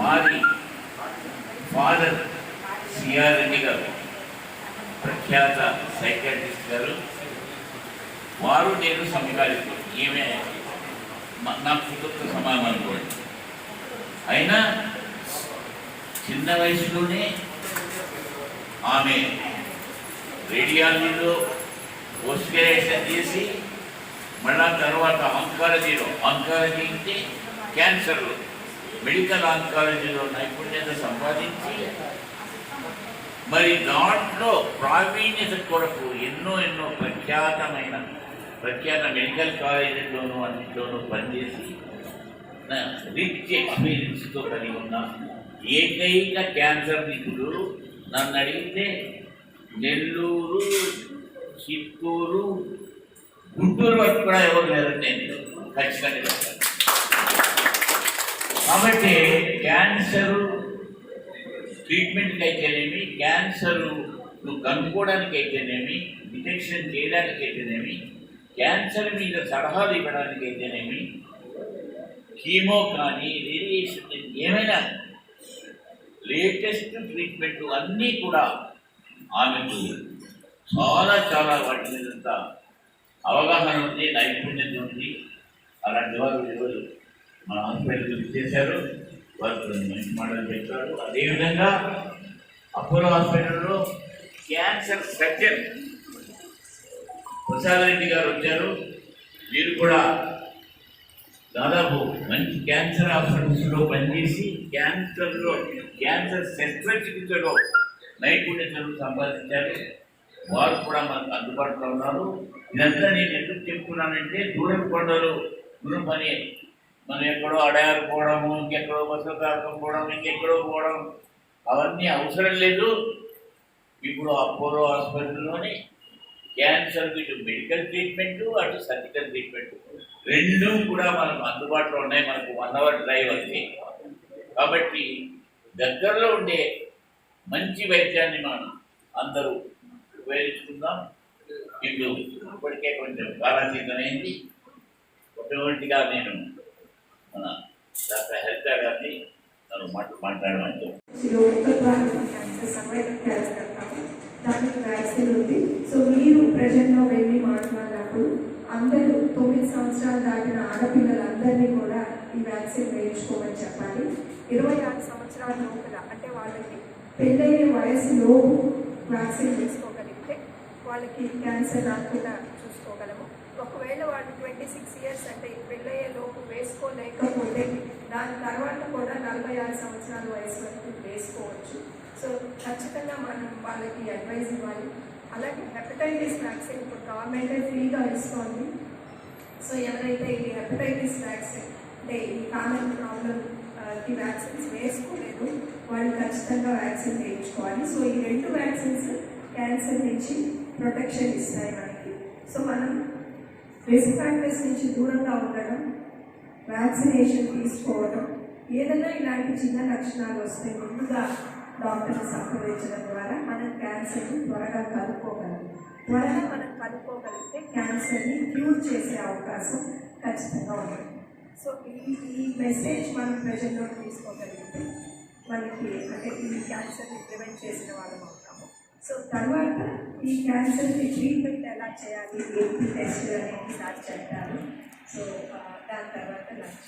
వారి father CR Reddy గారు ప్రఖ్యాత సైకాట్రిస్ట్ గారు. వారు నేను సమకాలికులు. ఈమె నా కుటుంబ సమానం అనుకోండి. అయినా చిన్న వయసులోనే ఆమె రేడియాలజీలో పోస్ట్ గ్రాడ్యుయేషన్ చేసి మళ్ళా తర్వాత ఆంకాలజీలో ఆంకాలజీ అంటే క్యాన్సర్లో మెడికల్ ఆంకాలజీలో నైపుణ్యత సంపాదించి మరి దాంట్లో ప్రావీణ్యత కొరకు ఎన్నో ఎన్నో ప్రఖ్యాతమైన ప్రఖ్యాత మెడికల్ కాలేజీల్లోనూ అన్నింటిలోనూ పనిచేసి రిచ్ ఎక్స్పీరియన్స్తో కలిగి ఉన్న ఏకైక క్యాన్సర్ నిపుణుడు నన్ను అడిగితే నెల్లూరు చిత్తూరు గుంటూరు వరకు కూడా ఎవరు లేరండి నేను ఖచ్చితంగా చెప్తాను కాబట్టి క్యాన్సర్ ట్రీట్మెంట్కి అయితేనేమి క్యాన్సర్ నువ్వు కనుక్కోవడానికి అయితేనేమి డిటెక్షన్ చేయడానికి అయితేనేమి క్యాన్సర్ మీద సలహాలు ఇవ్వడానికి అయితేనేమి కీమో కానీ రేడియేషన్ ఏమైనా లేటెస్ట్ ట్రీట్మెంట్ అన్నీ కూడా ఆమెకు చాలా చాలా వాటి మీద అవగాహన ఉంది నైపుణ్యత ఉంది. అలాంటి వారు ఈరోజు మన హాస్పిటల్కి చేశారు. వారు మంచి మాటలు చెప్పారు. అదేవిధంగా అపోలో హాస్పిటల్లో క్యాన్సర్ సర్జన్ ప్రసాద్ రెడ్డి గారు వచ్చారు. వీరు కూడా దాదాపు మంచి క్యాన్సర్ హాస్పిటల్స్లో పనిచేసి క్యాన్సర్లో క్యాన్సర్ శస్త్రచికిత్సలో నైపుణ్యతను సంపాదించారు. వారు కూడా మనకు అందుబాటులో ఉన్నారు. ఇదంతా నేను ఎందుకు చెప్తున్నానంటే దూరం కొండలు దూరం అనే మనం ఎక్కడో అడయారు పోవడము ఇంకెక్కడో బస్సు పోవడం ఇంకెక్కడో పోవడం అవన్నీ అవసరం లేదు. ఇప్పుడు అపోలో హాస్పిటల్లోని క్యాన్సర్ ఇటు మెడికల్ ట్రీట్మెంట్ అటు సర్జికల్ ట్రీట్మెంట్. రెండు కూడా మనకు అందుబాటులో ఉన్నాయి మనకు వన్ అవర్ డ్రైవ్ అది కాబట్టి దగ్గరలో ఉండే మంచి వైద్యాన్ని మనం అందరూ ఉపయోగించుకుందాం. ఇప్పుడు ఇప్పటికే కొంచెం కాలాతీతమైంది ఒకటిగా నేను మన డాక్టర్ హరిత గారిని నన్ను మాట మాట్లాడమని క్యాన్సర్ దానికి వ్యాక్సిన్ ఉంది. సో మీరు ప్రజల్లో వెళ్ళి మాట్లాడినప్పుడు అందరూ తొమ్మిది సంవత్సరాలు దాటిన ఆడపిల్లలందరినీ కూడా ఈ వ్యాక్సిన్ వేయించుకోమని చెప్పాలి. ఇరవై ఆరు సంవత్సరాల లోపల అంటే వాళ్ళకి పెళ్ళయ్యే వయసు వ్యాక్సిన్ తీసుకోగలిగితే వాళ్ళకి క్యాన్సర్ రాకుండా ఒకవేళ వాళ్ళు ట్వంటీ సిక్స్ ఇయర్స్ అంటే పెళ్ళయ్యే లోపు వేసుకోలేకపోతే దాని తర్వాత కూడా నలభై ఆరు సంవత్సరాల వయసు వరకు వేసుకోవచ్చు. సో ఖచ్చితంగా మనం వాళ్ళకి అడ్వైజ్ ఇవ్వాలి. అలాగే హెపటైటిస్ వ్యాక్సిన్ ఇప్పుడు గవర్నమెంట్ ఫ్రీగా ఇస్తోంది. సో ఎవరైతే ఈ హెపటైటిస్ వ్యాక్సిన్ అంటే ఈ కామన్ ప్రాబ్లం కి వ్యాక్సిన్స్ వేసుకోలేదు వాళ్ళు ఖచ్చితంగా వ్యాక్సిన్ వేయించుకోవాలి సో ఈ రెండు వ్యాక్సిన్స్ క్యాన్సర్ నుంచి ప్రొటెక్షన్ ఇస్తాయి మనకి. సో మనం రిస్క్ ఫ్యాక్టర్స్ నుంచి దూరంగా ఉండడం వ్యాక్సినేషన్ తీసుకోవడం ఏదైనా ఇలాంటి చిన్న లక్షణాలు వస్తే ముందుగా డాక్టర్ని సంప్రదించడం ద్వారా మనం క్యాన్సర్ని త్వరగా కనుక్కోగలం త్వరగా మనం కనుక్కోగలిగితే క్యాన్సర్ని క్యూర్ చేసే అవకాశం ఖచ్చితంగా ఉంది సో ఈ ఈ మెసేజ్ మనం ప్రజల్లో తీసుకోగలిగితే మనకి అంటే ఈ క్యాన్సర్ని ప్రివెంట్ చేసిన వాళ్ళం అవుతాము. సో తర్వాత ఈ క్యాన్సర్ని ట్రీట్మెంట్ ఎలా చేయాలి ఏంటి టెస్ట్ అనేది సార్ చెప్తారు సో ఆ, దాని తర్వాత లంచ్